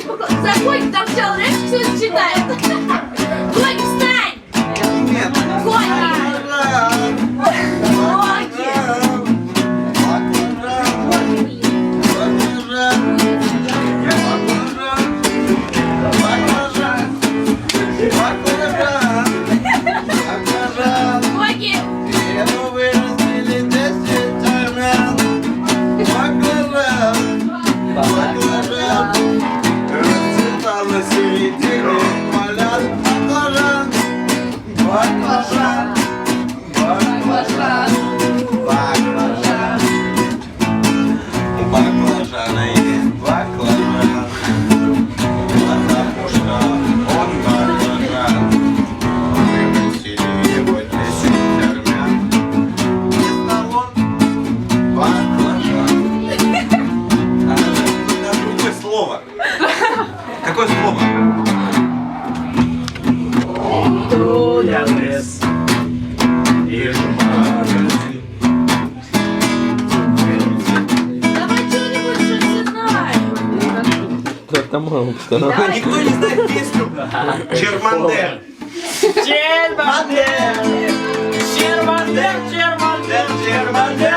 покла... Там чоловік щось все Годь, Баклажана Какое слово? Я вниз. І жмакати. Давай что-нибудь, что ты знаешь. Никто не знает песню Чермандер. Чермандер! Чермандер, Чермандер, Чермандер!